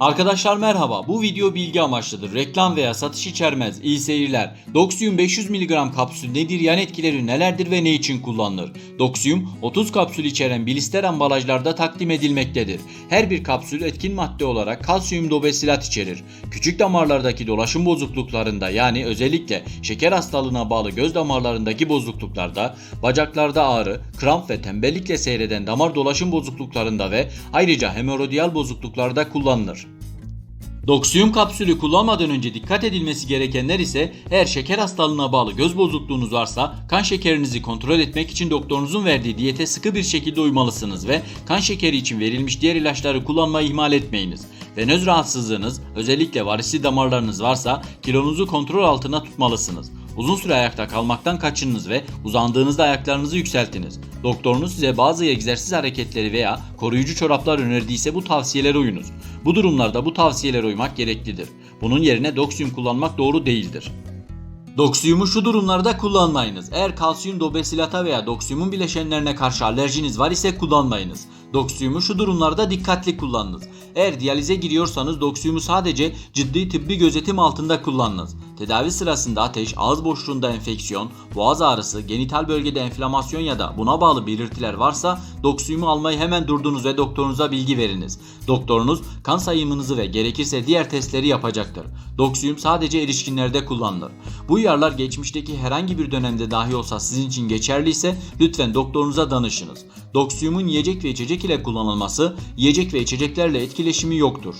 Arkadaşlar merhaba. Bu video bilgi amaçlıdır. Reklam veya satış içermez. İyi seyirler. Doxium 500 mg kapsül nedir? Yan etkileri nelerdir ve ne için kullanılır? Doxium 30 kapsül içeren blister ambalajlarda takdim edilmektedir. Her bir kapsül etkin madde olarak kalsiyum dobesilat içerir. Küçük damarlardaki dolaşım bozukluklarında yani özellikle şeker hastalığına bağlı göz damarlarındaki bozukluklarda, bacaklarda ağrı, kramp ve tembellikle seyreden damar dolaşım bozukluklarında ve ayrıca hemoroidal bozukluklarda kullanılır. Doksiyum kapsülü kullanmadan önce dikkat edilmesi gerekenler ise eğer şeker hastalığına bağlı göz bozukluğunuz varsa kan şekerinizi kontrol etmek için doktorunuzun verdiği diyete sıkı bir şekilde uymalısınız ve kan şekeri için verilmiş diğer ilaçları kullanmayı ihmal etmeyiniz. Venöz rahatsızlığınız özellikle varisli damarlarınız varsa kilonuzu kontrol altına tutmalısınız. Uzun süre ayakta kalmaktan kaçınınız ve uzandığınızda ayaklarınızı yükseltiniz. Doktorunuz size bazı egzersiz hareketleri veya koruyucu çoraplar önerdiyse bu tavsiyelere uyunuz. Bu durumlarda bu tavsiyelere uymak gereklidir. Bunun yerine Doxium kullanmak doğru değildir. Doksiyumu şu durumlarda kullanmayınız. Eğer kalsiyum dobesilata veya doksiyumun bileşenlerine karşı alerjiniz var ise kullanmayınız. Doksiyumu şu durumlarda dikkatli kullanınız. Eğer diyalize giriyorsanız doksiyumu sadece ciddi tıbbi gözetim altında kullanınız. Tedavi sırasında ateş, ağız boşluğunda enfeksiyon, boğaz ağrısı, genital bölgede enflamasyon ya da buna bağlı belirtiler varsa doksiyumu almayı hemen durdunuz ve doktorunuza bilgi veriniz. Doktorunuz kan sayımınızı ve gerekirse diğer testleri yapacaktır. Doksiyum sadece erişkinlerde kullanılır. Bu uyarılar geçmişteki herhangi bir dönemde dahi olsa sizin için geçerliyse lütfen doktorunuza danışınız. Doksiyumun yiyecek ve içecek ile kullanılması, yiyecek ve içeceklerle etkileşimi yoktur.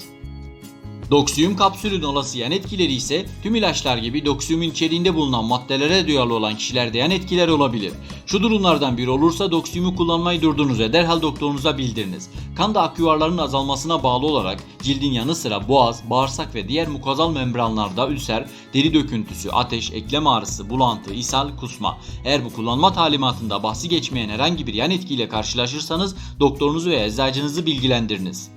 Doksiyum kapsülün olası yan etkileri ise tüm ilaçlar gibi doksiyumun içeriğinde bulunan maddelere duyarlı olan kişilerde yan etkiler olabilir. Şu durumlardan biri olursa doksiyumu kullanmayı durdunuz ve derhal doktorunuza bildiriniz. Kanda akyuvarların azalmasına bağlı olarak cildin yanı sıra boğaz, bağırsak ve diğer mukozal membranlarda ülser, deri döküntüsü, ateş, eklem ağrısı, bulantı, ishal, kusma. Eğer bu kullanma talimatında bahsi geçmeyen herhangi bir yan etkiyle karşılaşırsanız doktorunuzu ve eczacınızı bilgilendiriniz.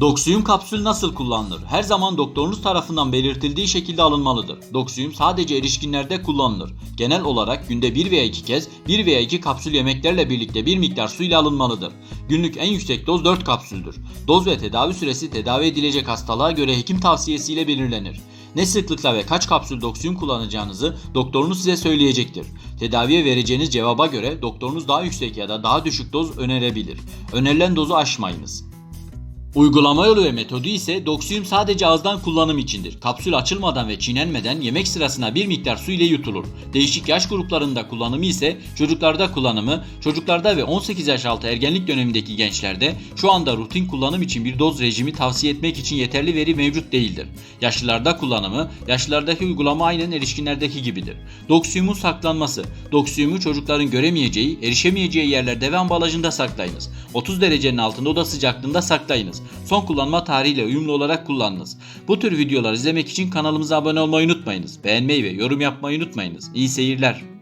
Doksiyum kapsül nasıl kullanılır? Her zaman doktorunuz tarafından belirtildiği şekilde alınmalıdır. Doksiyum sadece erişkinlerde kullanılır. Genel olarak günde 1 veya 2 kez 1 veya 2 kapsül yemeklerle birlikte bir miktar su ile alınmalıdır. Günlük en yüksek doz 4 kapsüldür. Doz ve tedavi süresi tedavi edilecek hastalığa göre hekim tavsiyesiyle belirlenir. Ne sıklıkla ve kaç kapsül doksiyum kullanacağınızı doktorunuz size söyleyecektir. Tedaviye vereceğiniz cevaba göre doktorunuz daha yüksek ya da daha düşük doz önerebilir. Önerilen dozu aşmayınız. Uygulama yolu ve metodu ise doksiyum sadece ağızdan kullanım içindir. Kapsül açılmadan ve çiğnenmeden yemek sırasına bir miktar su ile yutulur. Değişik yaş gruplarında kullanımı ise çocuklarda kullanımı, çocuklarda ve 18 yaş altı ergenlik dönemindeki gençlerde şu anda rutin kullanım için bir doz rejimi tavsiye etmek için yeterli veri mevcut değildir. Yaşlılarda kullanımı, yaşlılardaki uygulama aynen erişkinlerdeki gibidir. Doksiyumun saklanması, doksiyumu çocukların göremeyeceği, erişemeyeceği yerlerde ve ambalajında saklayınız. 30 derecenin altında oda sıcaklığında saklayınız son kullanma tarihiyle uyumlu olarak kullanınız. Bu tür videolar izlemek için kanalımıza abone olmayı unutmayınız. Beğenmeyi ve yorum yapmayı unutmayınız. İyi seyirler.